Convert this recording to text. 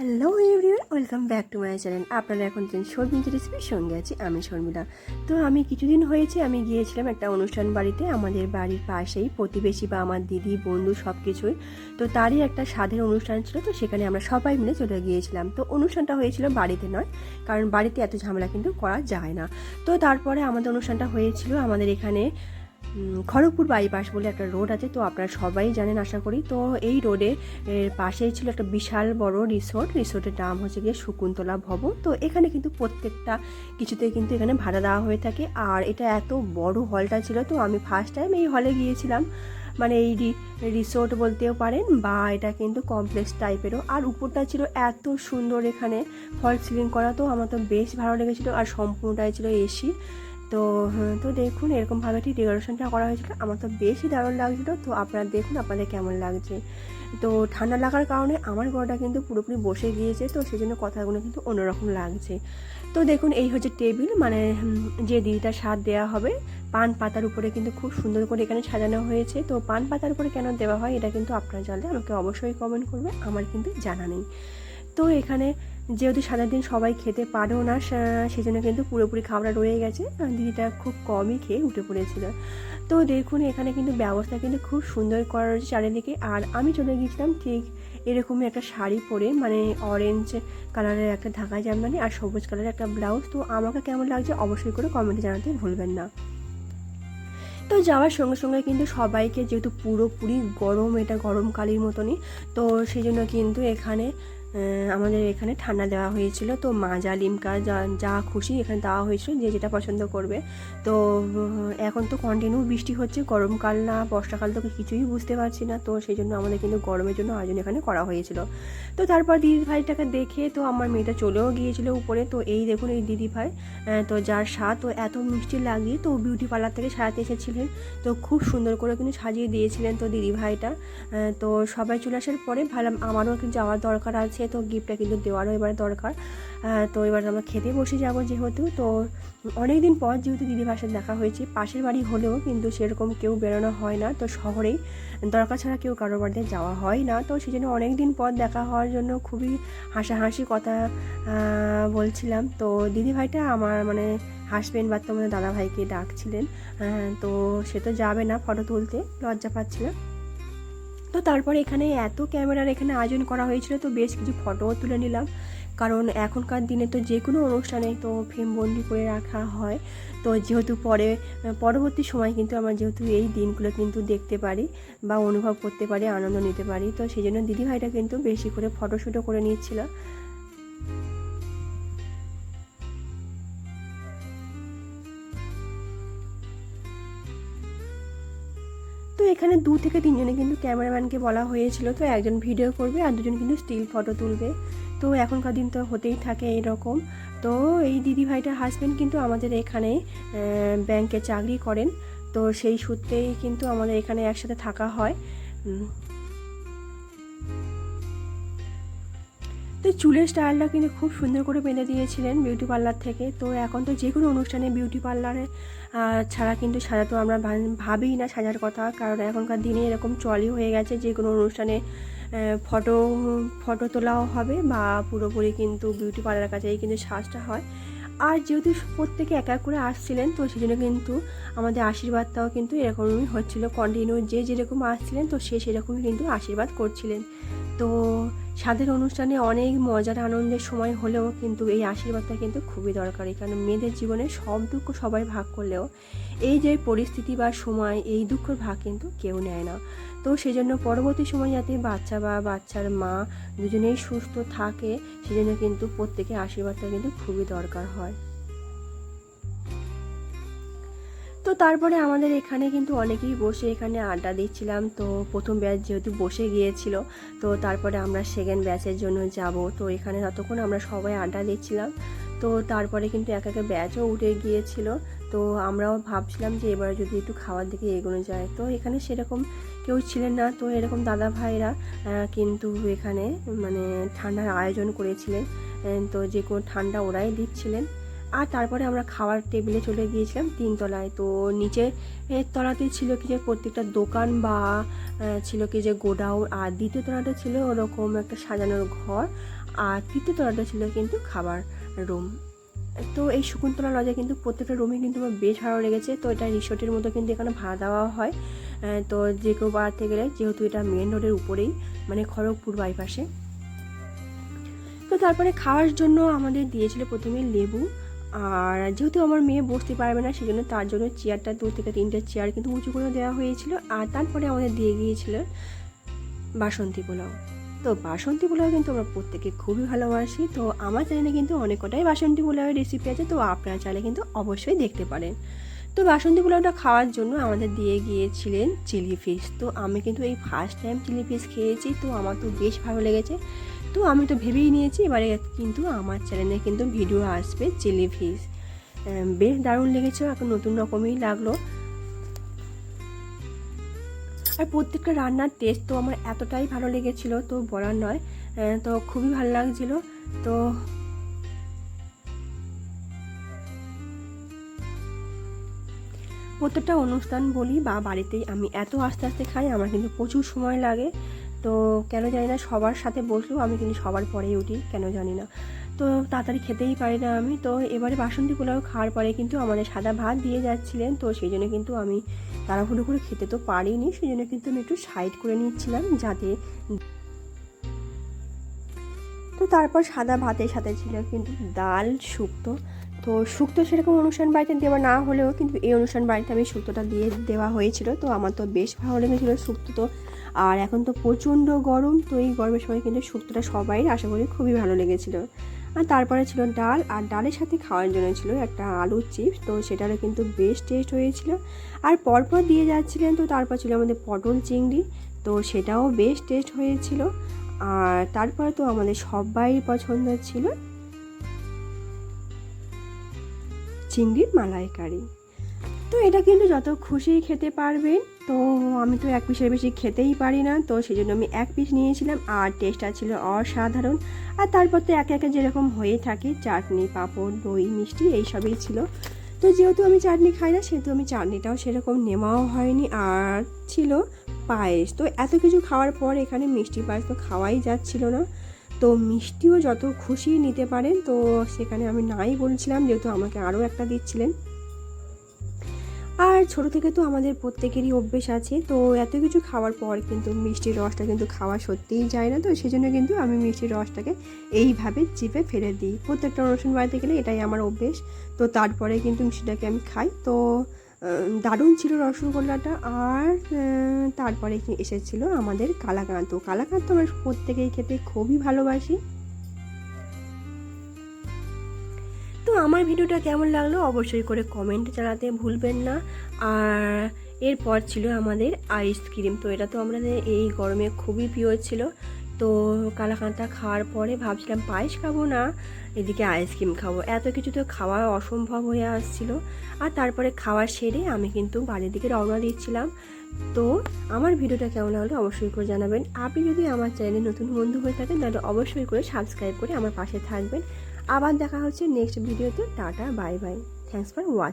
Hello everyone welcome back to my channel আপনারা এখন দিন শর্মিলা রেসিপির সঙ্গে আছি আমি শর্মিলা। তো আমি কিছুদিন হয়েছে, আমি গিয়েছিলাম একটা অনুষ্ঠান বাড়িতে, আমাদের বাড়ির পাশেই, প্রতিবেশী বা আমার দিদি, বন্ধু সব কিছুই তো তারই একটা স্বাদের অনুষ্ঠান ছিল, তো সেখানে আমরা সবাই মিলে চলে গিয়েছিলাম। তো অনুষ্ঠানটা হয়েছিল বাড়িতে নয়, কারণ বাড়িতে এত ঝামেলা কিন্তু করা যায় না। তো তারপরে আমাদের অনুষ্ঠানটা হয়েছিল আমাদের এখানে খড়গপুর বাইপাস বলে একটা রোড আছে, তো আপনারা সবাই জানেন আশা করি। তো এই রোডে পাশেই ছিল একটা বিশাল বড় রিসোর্ট। রিসোর্টের নাম হচ্ছে গিয়ে শকুন্তলা ভবন। তো এখানে কিন্তু প্রত্যেকটা কিছুতে কিন্তু এখানে ভাড়া দেওয়া হয়ে থাকে। আর এটা এত বড় হলটা ছিল, তো আমি ফার্স্ট টাইম এই হলে গিয়েছিলাম। মানে এই রিসোর্ট বলতেও পারেন বা এটা কিন্তু কমপ্লেক্স টাইপেরও আর উপরটা ছিল এত সুন্দর এখানে ফল সিলিং করা, তো আমার তো বেশ ভালো লেগেছিলো। আর সম্পূর্ণটাই ছিল এসি তো হ্যাঁ, তো দেখুন এরকমভাবে ঠিক ডেকোরেশনটা করা হয়েছিল। আমার তো বেশি দারুণ লাগছিল। তো আপনারা দেখুন আপনাদের কেমন লাগছে। তো ঠান্ডা লাগার কারণে আমার গলাটা কিন্তু পুরোপুরি বসে গিয়েছে। তো সেই জন্য কথাগুলো কিন্তু অন্যরকম লাগছে। তো দেখুন এই হচ্ছে টেবিল। মানে যে দিদিটার স্বাদ দেওয়া হবে পান পাতার উপরে কিন্তু খুব সুন্দর করে এখানে সাজানো হয়েছে। তো পান পাতার উপরে কেন দেওয়া হয় এটা কিন্তু আপনারা জানলে আমাকে অবশ্যই কমেন্ট করবে। আমার কিন্তু জানা নেই। তো এখানে যেহেতু সারা দিন সবাই খেতে পারেও না, সে- সেজন্য কিন্তু পুরোপুরি খাবারটা রয়ে গেছে। দিদিটা খুব কমই খেয়ে উঠে পড়েছিল। তো দেখুন, এখানে কিন্তু ব্যবস্থা কিন্তু খুব সুন্দর করা রয়েছে চারিদিকে। আর আমি চলে গিয়েছিলাম ঠিক এরকমই একটা শাড়ি পরে মানে অরেঞ্জ কালারের একটা ঢাকা জামদানি আর সবুজ কালারের একটা ব্লাউজ তো আমাকে কেমন লাগছে অবশ্যই করে কমেন্টে জানাতে ভুলবেন না। তো যাওয়ার সঙ্গে সঙ্গে কিন্তু সবাইকে যেহেতু পুরোপুরি গরম, এটা গরমকালের মতনই, তো সেই জন্য কিন্তু এখানে আমাদের এখানে ঠান্ডা দেওয়া হয়েছিল। তো মাজা লিমকা, যা যা খুশি এখানে দেওয়া হয়েছিল, যে যেটা পছন্দ করবে। তো এখন তো কন্টিনিউ বৃষ্টি হচ্ছে, গরমকাল না, বর্ষাকাল তো কিছুই বুঝতে পারছি না। তো সেই জন্য আমাদের কিন্তু গরমের জন্য আয়োজন এখানে করা হয়েছিল। তো তারপর দিদি ভাইটাকে দেখে তো আমার মেয়েটা চলেও গিয়েছিল উপরে। তো এই দেখুন, এই দিদি ভাই তো যার স্বাদ, তো এত মিষ্টি লাগিয়ে তো বিউটি পার্লার থেকে সাজাতে এসেছিলেন। তো খুব সুন্দর করে কিন্তু সাজিয়ে দিয়েছিলেন তো দিদি ভাইটা। তো সবাই চলে আসার পরে ভাবলাম আমারও যাওয়ার দরকার আছে। তো গিফটটা কিন্তু দেওয়ারও এবার দরকার। তো এবার আমরা খেতে বসে যাব যেহেতু, তো অনেক দিন পর যেহেতু দিদি ভাইয়ের সাথে দেখা হয়েছে, পাশের বাড়ি হলেও কিন্তু সেরকম কেউ বেরোনো হয় না, তো শহরেই দরকার ছাড়া কেউ কারোর বাড়িতে যাওয়া হয় না। তো সেই জন্য অনেক দিন পর দেখা হওয়ার জন্য খুবই হাসাহাসি কথা বলছিলাম। তো দিদি ভাইটা আমার মানে হাসবেন্ড বা তোমাদের দাদা ভাইকে ডাকছিলেন তো সে তো যাবে না ফটো তুলতে, লজ্জা পাচ্ছিল। তো তারপর এখানে এত ক্যামেরার এখানে আয়োজন করা হয়েছিল, তো বেশ কিছু ফটোও তুলে নিলাম। কারণ এখনকার দিনে তো যে কোনো অনুষ্ঠানে তো ফ্রেম বন্দি করে রাখা হয়। তো যেহেতু পরে, পরবর্তী সময় কিন্তু আমরা যেহেতু এই দিনগুলো কিন্তু দেখতে পারি বা অনুভব করতে পারি, আনন্দ নিতে পারি, তো সেই জন্য দিদিভাইটা কিন্তু বেশি করে ফটোশ্যুটও করে নিচ্ছিল এখানে দু থেকে তিনজনে কিন্তু ক্যামেরাম্যানকে বলা হয়েছিল, তো একজন ভিডিও করবে আর দুজন কিন্তু স্টিল ফটো তুলবে। তো এখনকার দিন তো হতেই থাকে এরকম। তো এই দিদি ভাইটার হাজব্যান্ড কিন্তু আমাদের এখানে ব্যাংকে চাকরি করেন। তো সেই সূত্রেই কিন্তু আমাদের এখানে একসাথে থাকা হয়। তো চুলের স্টাইলটা কিন্তু খুব সুন্দর করে বেঁধে দিয়েছিলেন বিউটি পার্লার থেকে। তো এখন তো যে কোনো অনুষ্ঠানে বিউটি পার্লারে ছাড়া কিন্তু সাজাতো আমরা ভাবিই না সাজার কথা। কারণ এখনকার দিনে এরকম চলই হয়ে গেছে যে কোনো অনুষ্ঠানে ফটো ফটো তোলাও হবে বা পুরোপুরি কিন্তু বিউটি পার্লারের কাছেই কিন্তু সাজটা হয়। আর যেহেতু প্রত্যেকে এক এক করে আসছিলেন, তো সেই জন্য কিন্তু আমাদের আশীর্বাদটাও কিন্তু এরকমই হচ্ছিল। কন্টিনিউ যে যেরকম আসছিলেন, তো সে সেরকমই কিন্তু আশীর্বাদ করছিলেন। তো স্বাদের অনুষ্ঠানে অনেক মজার আনন্দের সময় হলেও কিন্তু এই আশীর্বাদটা কিন্তু খুবই দরকারি। কারণ মেয়েদের জীবনে সব দুঃখ সবাই ভাগ করলেও এই যে পরিস্থিতি বা সময়, এই দুঃখের ভাগ কিন্তু কেউ নেয় না। তো সেই জন্য পরবর্তী সময় যাতে বাচ্চা বা বাচ্চার মা দুজনেই সুস্থ থাকে, সেজন্য কিন্তু প্রত্যেকে আশীর্বাদটা কিন্তু খুবই দরকার হয়। তো তারপরে আমাদের এখানে কিন্তু অনেকেই বসে এখানে আড্ডা দিচ্ছিলাম। তো প্রথম ব্যাচ যেহেতু বসে গিয়েছিল, তো তারপরে আমরা সেকেন্ড ব্যাচের জন্য যাব। তো এখানে ততক্ষণ আমরা সবাই আড্ডা দিচ্ছিলাম। তো তারপরে কিন্তু এক একে ব্যাচও উঠে গিয়েছিল। তো আমরাও ভাবছিলাম যে এবার যদি একটু খাওয়ার দিকে এগোনো যায়। তো এখানে সেরকম কেউ ছিলেন না। তো এরকম দাদা ভাইরা কিন্তু এখানে মানে ঠান্ডার আয়োজন করেছিলেন। তো যে কোনো ঠান্ডা ওরাই দিচ্ছিলেন। আর তারপরে আমরা খাওয়ার টেবিলে চলে গিয়েছিলাম তিনতলায়। তো নিচে এর তলাতেই ছিল কি যে প্রত্যেকটা দোকান বা ছিল কি যে গোডাউন, আর দ্বিতীয় তলাটা ছিল ওরকম একটা সাজানোর ঘর, আর তৃতীয় তলাটা ছিল কিন্তু খাবার রুম। তো এই শকুন্তলা লজে কিন্তু প্রত্যেকটা রুমে কিন্তু আমার বেশ ভালো লেগেছে। তো এটা রিসোর্টের মতো কিন্তু এখানে ভাড়া দেওয়া হয়। তো যে কেউ বাড়াতে গেলে যেহেতু এটা মেন রোডের উপরেই মানে খড়গপুর বাইপাসে। তো তারপরে খাওয়ার জন্য আমাদের দিয়েছিল প্রথমে লেবু আর যেহেতু আমার মেয়ে বসতে পারবে না, সেজন্য তার জন্য চেয়ারটা দু থেকে তিনটে চেয়ার কিন্তু উঁচু করে দেওয়া হয়েছিল। আর তারপরে আমাদের দিয়ে গিয়েছিল বাসন্তী পোলাও। তো বাসন্তী পোলাও কিন্তু আমরা প্রত্যেকে খুবই ভালোবাসি। তো আমার চ্যানেলে কিন্তু অনেক কটাই বাসন্তী পোলাওয়ের রেসিপি আছে, তো আপনারা চাইলে কিন্তু অবশ্যই দেখতে পারেন। তো বাসন্তী পোলাওটা খাওয়ার জন্য আমাদের দিয়ে গিয়েছিলেন চিলি ফিশ তো আমি কিন্তু এই ফার্স্ট টাইম চিলি ফিশ খেয়েছি, তো আমার তো বেশ ভালো লেগেছে। তো আমি তো ভেবেই নিয়েছি এবারে কিন্তু আমার চ্যানেলে কিন্তু ভিডিও আসবে চিলি ফিশ বেশ দারুণ লেগেছে, এখন নতুন রকমই লাগল। আর প্রত্যেকটা রান্নার টেস্ট তো আমার এতটাই ভালো লেগেছিল, তো বলার নয়। তো খুবই ভালো লাগছিল, তো প্রত্যেকটা অনুষ্ঠান বলি বা বাড়িতেই আমি এত আস্তে আস্তে খাই, আমার কিন্তু প্রচুর সময় লাগে। তো কেন জানি না, সবার সাথে বসলেও আমি কিন্তু সবার পরেই উঠি, কেন জানি না। তো তাড়াতাড়ি খেতেই পারি না আমি। তো এবারে বাসন্তী পোলাও খাওয়ার পরে কিন্তু আমাদের সাদা ভাত দিয়ে যাচ্ছিলেন, তো সেই জন্য কিন্তু আমি তাড়াহুড়ো করে খেতে তো পারিনি। সেই জন্য কিন্তু আমি একটু সাইড করে নিচ্ছিলাম যাতে তো তারপর সাদা ভাতের সাথে ছিল কিন্তু ডাল শুক্তো। তো শুক্তো সেরকম অনুষ্ঠান বাড়িতে দেওয়া না হলেও কিন্তু এই অনুষ্ঠান বাড়িতে আমি শুক্তোটা দিয়ে দেওয়া হয়েছিল, তো আমার তো বেশ ভালো লেগেছিলো শুক্তো তো আর এখন তো প্রচণ্ড গরম, তো এই গরমের সময় কিন্তু শুক্তোটা সবাই আশা করি খুবই ভালো লেগেছিলো। আর তারপরে ছিল ডাল, আর ডালের সাথে খাওয়ার জন্য ছিল একটা আলুর চিপস, তো সেটারও কিন্তু বেশ টেস্ট হয়েছিল। আর পরপর দিয়ে যাচ্ছিলেন তো তারপর ছিল আমাদের পটল চিংড়ি, তো সেটাও বেশ টেস্ট হয়েছিল। আর তারপরে তো আমাদের সবাই পছন্দ ছিল চিংড়ির মালাইকারি। তো এটা কিন্তু যত খুশি খেতে পারবেন, তো আমি তো এক পিসের বেশি খেতেই পারি না, তো সেই জন্য আমি এক পিস নিয়েছিলাম আর টেস্টটা ছিল অসাধারণ। আর তারপর তো একে একে যেরকম হয়ে থাকে, চাটনি, পাঁপড়, দই, মিষ্টি এইসবই ছিল। তো যেহেতু আমি চাটনি খাই না, সেহেতু আমি চাটনিটাও সেরকম নেওয়াও হয়নি আর ছিল পায়েস। তো এত কিছু খাওয়ার পর এখানে মিষ্টি পায়েস তো খাওয়াই যাচ্ছিল না। তো মিষ্টিও যত খুশি নিতে পারেন, তো সেখানে আমি নাই বলছিলাম, যেহেতু আমাকে আরও একটা দিচ্ছিলেন। আর ছোট থেকে তো আমাদের প্রত্যেকেরই অভ্যেস আছে, তো এত কিছু খাওয়ার পর কিন্তু মিষ্টির রসটা কিন্তু খাওয়া সত্যিই যায় না, তো সেই জন্য কিন্তু আমি মিষ্টির রসটাকে এইভাবে চিপে ফেলে দিই। প্রত্যেকটা অনুষ্ঠান বাড়িতে গেলে এটাই আমার অভ্যেস, তো তারপরে কিন্তু মিষ্টিটাকে আমি খাই। তো দারুণ ছিল রসগোল্লাটা আর তারপরে এসেছিল আমাদের কালাকাঁদ তো কালাকাঁদ তো আমরা প্রত্যেকেই খেতে খুবই ভালোবাসি। আমার ভিডিওটা কেমন লাগল অবশ্যই করে কমেন্টে জানাতে ভুলবেন না। আর এরপর ছিল আমাদের আইসক্রিম তো এটা তো আমাদের এই গরমে খুবই প্রিয় ছিল। তো কালাকাঁদটা খাওয়ার পরে ভাবছিলাম পায়েস খাব না, এদিকে আইসক্রিম খাব। এত কিছু তো খাওয়া অসম্ভব হয়ে আসছিল। আর তারপরে খাওয়া সেরে আমি কিন্তু বাড়ির দিকে রওনা দিচ্ছিলাম। তো আমার ভিডিওটা কেমন লাগল অবশ্যই করে জানাবেন। আপনি যদি আমার চ্যানেলে নতুন বন্ধু হয়ে থাকেন, তাহলে অবশ্যই করে সাবস্ক্রাইব করে আমার পাশে থাকবেন। আবার দেখা হচ্ছে নেক্সট ভিডিওতে tata bye bye. Thanks for watch